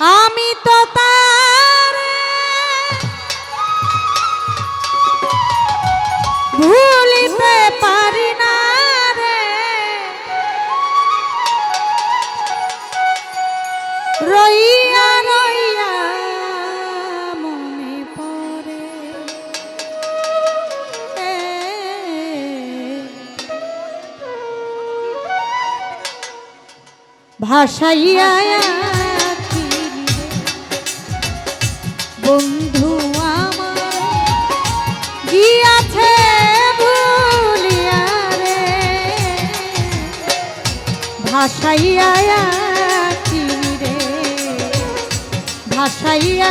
আমি তো তার ভুলিতে পারি না রে। রইয়া রইয়া মনে পড়ে। ভাষাইয়া ভাসাইয়া রে? ভাসাইয়া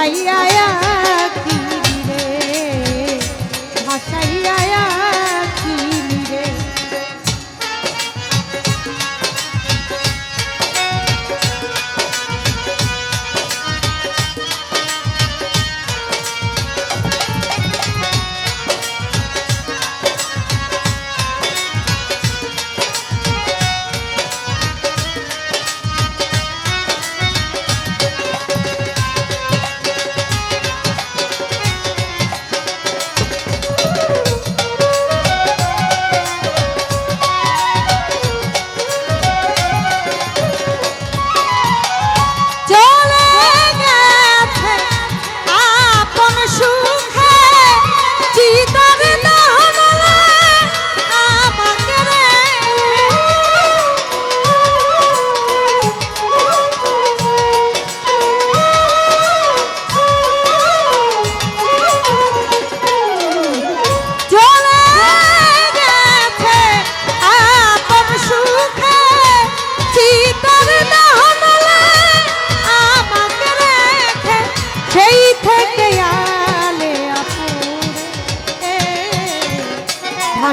aí.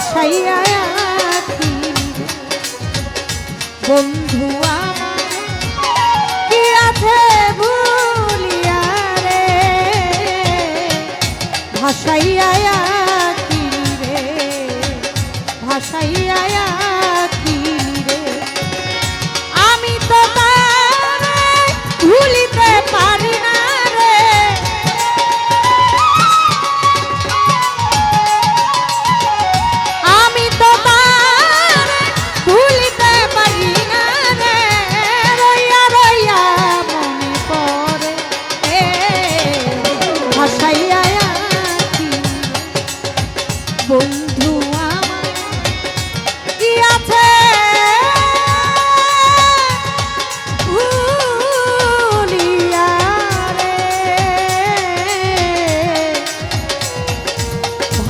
বাসাইয়া বন্ধু কি আছে ভুলিয়া রে? ভাসাইয়া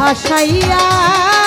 ভাসাইয়া